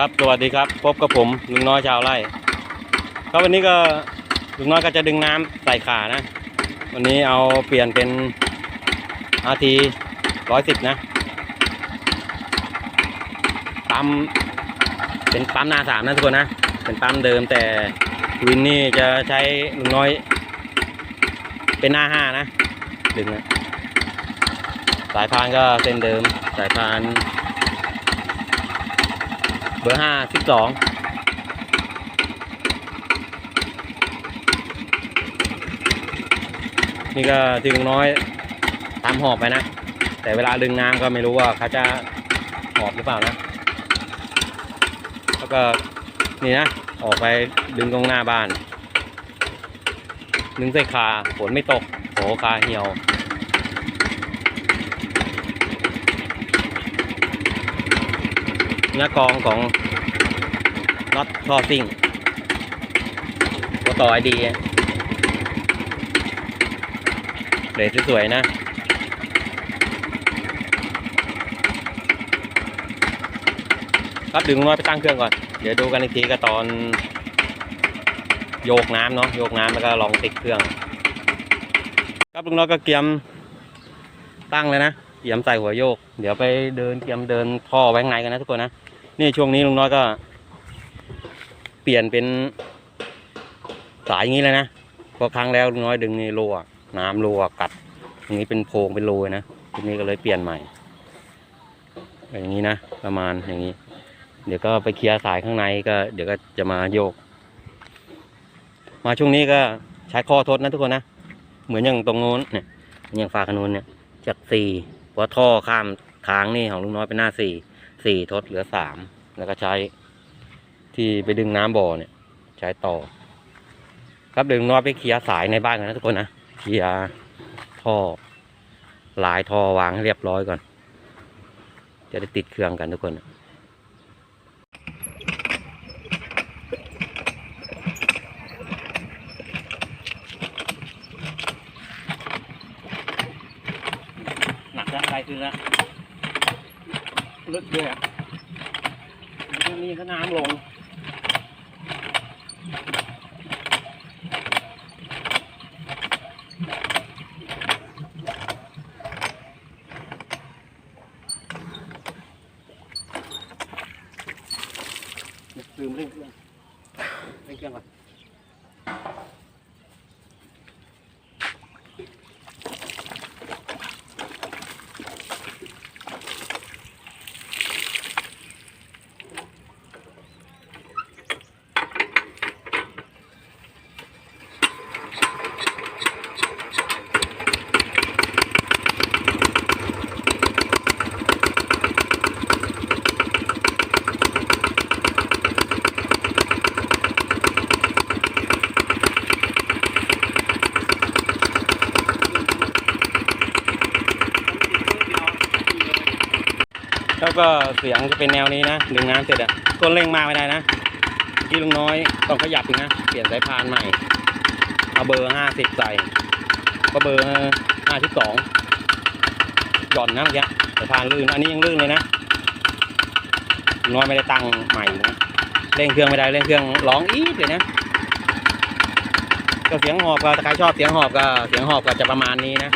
ครับสวัสดีครับพบกับผมลุงน้อยชาวไร่ก็วันนี้ก็ลุงน้อยก็จะดึงน้ำใส่ขานะ วันนี้เอาเปลี่ยนเป็นอาทีร้อยสิบนะปั๊มเป็นปั๊มนาสามนะทุกคนนะ เป็นปั๊มเดิมแต่วินนี่จะใช้ลุงน้อย เป็นหน้าห้านะดึงนะสายพานก็เส้นเดิมสายพาน เบอร์ห้าสิบสองนี่ก็ที่ลุงน้อยตามหอบไปนะ แต่เวลาดึงน้ำก็ไม่รู้ว่าเขาจะหอบหรือเปล่านะ แล้วก็นี่นะ ออกไปดึงตรงหน้าบ้าน ดึงใส่คาฝนไม่ตกโหคาเหี่ยว เนื้อกองของน็อตท่อซิ่งตัวต่อไอดีเดทสวยๆนะครับดึงน้อยไปตั้งเครื่องก่อน เดี๋ยวดูกันอีกทีก็ตอน โยกน้ำเนาะ โยกน้ำแล้วก็ลองติดเครื่อง ครับลุงน้อยก็เกียมตั้งเลยนะ เกียมใส่หัวโยก เดี๋ยวไปเดินเกียมเดินท่อไว้ข้างในกันนะทุกคนนะ นี่ช่วงนี้ลุงน้อยก็ เปลี่ยนเป็นสายอย่างนี้เลยนะพอครั้งแล้วลุงน้อยดึงนี่รั่วน้ำรั่วกัดตรงนี้เป็นโพรงเป็นรูเลยนะทีนี้ก็เลยเปลี่ยนใหม่อย่างนี้นะประมาณอย่างนี้ เดี๋ยวก็ไปเคลียร์สายข้างในก็ เดี๋ยวก็จะมาโยก มาช่วงนี้ก็ใช้ข้อทดนะทุกคนนะเหมือนอย่างตรงโน้นเนี่ยอย่างฝาขนุนเนี่ยจากสี่เพราะท่อข้ามทางนี่ของลุงน้อยเป็นหน้าสี่ สี่ทดเหลือสามแล้วก็ใช้ที่ไปดึงน้ำบ่อเนี่ย ใช้ต่อ ครับดึงน้อไปเคลียร์สายในบ้านกันนะทุกคนนะเคลียร์ท่อลายท่อวางให้เรียบร้อยก่อน จะได้ติดเครื่องกันทุกคนหนักแล้วอะไรขึ้นแล้ว ลึกด้วยอะนี่ก็น้ำลงลืมเร่งเครื่องเร่งเครื่องก่อน แล้วก็เสียงจะเป็นแนวนี้นะดึงน้ำเสร็จอะก้นเร่งมากไม่ได้นะที่ลุงน้อยต้องขยับอีกนะเปลี่ยนสายพานใหม่เอาเบอร์ห้าสิบใส่ก็เบอร์ห้าสิบสองหย่อนนะเมื่อกี้สายพานลื่นอันนี้ยังลื่นเลยนะน้อยไม่ได้ตั้งใหม่นะเร่งเครื่องไม่ได้เร่งเครื่องร้องอีดเลยนะก็เสียงหอบก็ถ้าใครชอบเสียงหอบก็เสียงหอบก็จะประมาณนี้นะ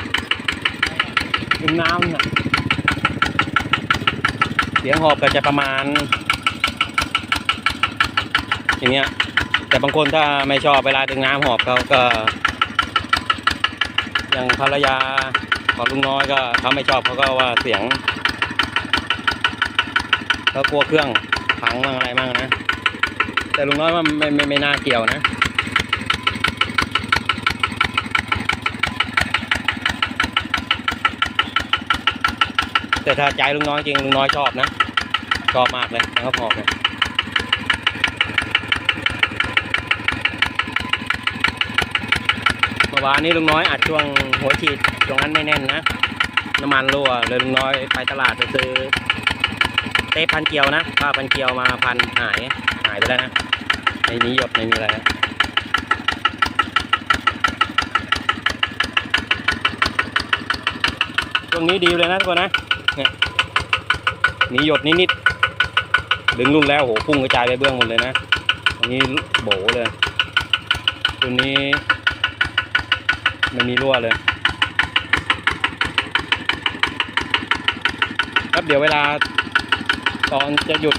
ดึงน้ำน่ะ สียงหอบก็จะประมาณ อย่างเงี้ย แต่บางคนถ้าไม่ชอบเวลาดึงน้ำหอบเขาก็ อย่างภรรยาของลุงน้อยก็เขาไม่ชอบเขาก็ว่าเสียงเขากลัวเครื่องพังมั่งอะไรมั่งนะ แต่ลุงน้อยว่าไม่ไม่ไม่น่าเกี่ยวนะ แต่ถ้าใจลุงน้อยจริงลุงน้อยชอบนะ ชอบมากเลยนะครับหอบเนี่ยเมื่อวานนี้ลุงน้อยอัดช่วงหัวฉีดตรงนั้นไม่แน่นนะน้ำมันรั่วเลยลุงน้อยไปตลาดไปซื้อเทปพันเกียวนะผ้าพันเกียวมาพันหายหายไปแล้วนะในนี้หยดไม่มีอะไรนะช่วงนี้ดีเลยนะทุกคนนะ เนี่ยมีหยดนิดๆดึงรุ่นแล้วโหพุ่งกระจายไปเบื้องหมดเลยนะอันนี้โบเลยตัวนี้ไม่มีรั่วเลยครับเดี๋ยวเวลาตอนจะหยุด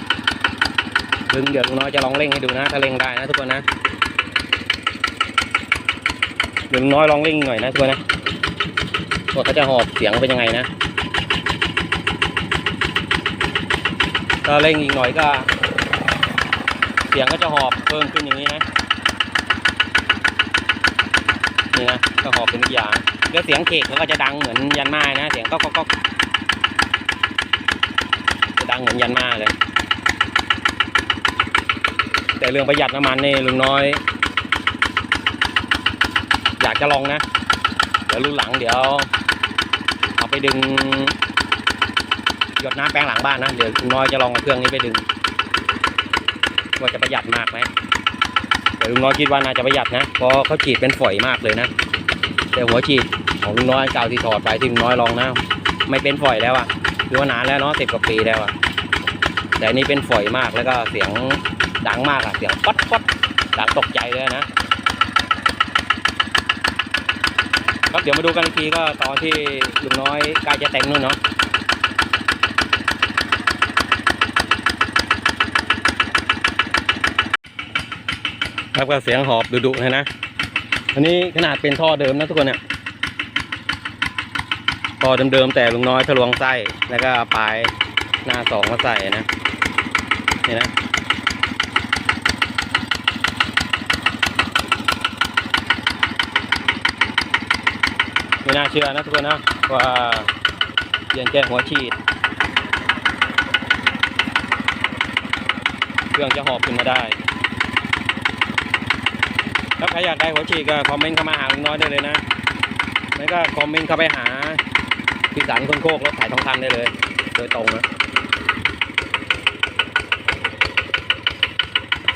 ดึงเดี๋ยวลุงน้อยจะลองเร่งให้ดูนะ ถ้าเร่งได้นะทุกคนนะเดี๋ยวลุงน้อยลองเร่งหน่อยนะทุกคนนะว่าเขาจะหอบเสียงเป็นยังไงนะ ถ้าเร่งอีกหน่อยก็ เสียงก็จะหอบเพิ่มขึ้นอย่างนี้นะนี่นะก็หอบเป็นอย่างแล้วเสียงเคกมันก็จะดังเหมือนยันไม้นะ เสียงก็ก็ก็จะดังเหมือนยันมาเลย แต่เรื่องประหยัดน้ำมันนี่ลุงน้อย อยากจะลองนะ เดี๋ยวรุ่นหลังเดี๋ยว เอาไปดึง หยดน้ำแปลงหลังบ้านนะเดี๋ยวลุงน้อยจะลองเอาเครื่องนี้ไปดึงว่าจะประหยัดมากไหมแต่ลุงน้อยคิดว่าน่าจะประหยัดนะเพราะเขาฉีดเป็นฝอยมากเลยนะแต่หัวฉีดของลุงน้อยเก่าที่ถอดไปที่ลุงน้อยลองนะ ไม่เป็นฝอยแล้วอะคือว่านานแล้วเนาะสิบกว่าปีแล้วอะแต่นี้เป็นฝอยมากแล้วก็เสียงดังมากอะเสียงป๊อดป๊อดดังตกใจเลยนะครับเดี๋ยวมาดูกันทีก็ตอนที่ลุงน้อยใกล้จะแต่งนู่นเนาะ ครับก็เสียงหอบดุๆเลยนะ อันนี้ขนาดเป็นท่อเดิมนะทุกคนเนี่ยพอเดิมๆแต่ลุงน้อยทะลวงไส้แล้วก็ปลายหน้าสองมาใส่นะนี่นะไม่น่าเชื่อนะทุกคนนะว่าเปลี่ยนแค่หัวฉีด เครื่องจะหอบขึ้นมาได้ ถ้าใครอยากได้หัวฉีกก็คอมเมนต์เข้ามาหาลุงน้อยได้เลยนะแล้วก็คอมเมนต์เข้าไปหาพี่สันคนโคกรถถ่ายทองคำได้เลย โดยตรงนะ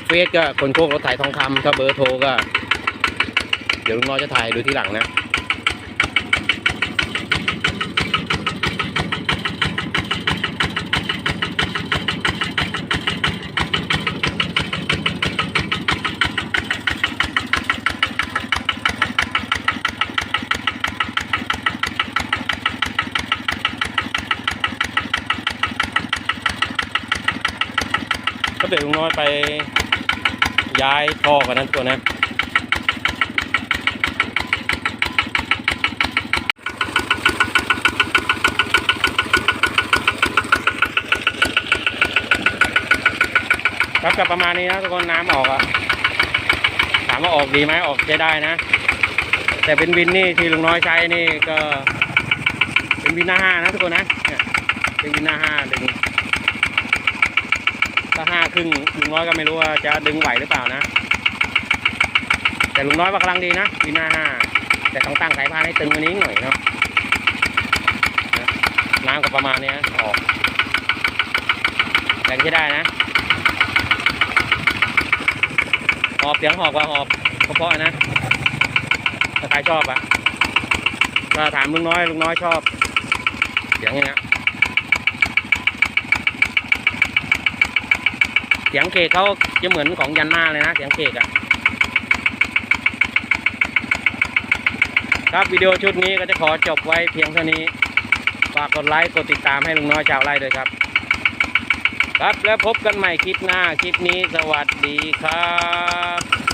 เฟซก็คนโคกรถถ่ายทองคำถ้าเบอร์โทรก็ เดี๋ยวลุงน้อยจะถ่ายดูที่หลังนะ ลุงน้อยไปย้ายท่อกันนั้นตัวนะครับกับประมาณนี้นะทุกคนน้ำออกอะถามว่าออกดีไหมออกใช้ได้นะ แต่เป็นวินนี่ที่ลุงน้อยใช้นี่ก็ เป็นวินหน้าห้านะทุกคนนะเนี่ยเป็นวินหน้าห้าดึง ถ้าห้าครึ่งลุงน้อยก็ไม่รู้ว่าจะดึงไหวหรือเปล่านะ แต่ลุงน้อยว่ากำลังดีนะวินหน้าห้าแต่ต้องตั้งสายพานให้ตึงกว่านี้หน่อยเนาะน้ำก็ประมาณเนี้ยออกแรงใช้ได้นะหอบเสียงหอบว่าหอบเพาะนะถ้าใครชอบอะถ้าถามลุงน้อยลุงน้อยชอบ เสียงอย่างเงี้ย สียงเคกเขาจะเหมือนของยันมาเลยนะ เสียงเคกอะครับวิดีโอชุดนี้ก็จะขอจบไว้เพียงเท่านี้ ฝากกดไลค์กดติดตามให้ลุงน้อยชาวไร่ด้วยครับ ครับแล้วพบกันใหม่คลิปหน้า คลิปนี้สวัสดีครับ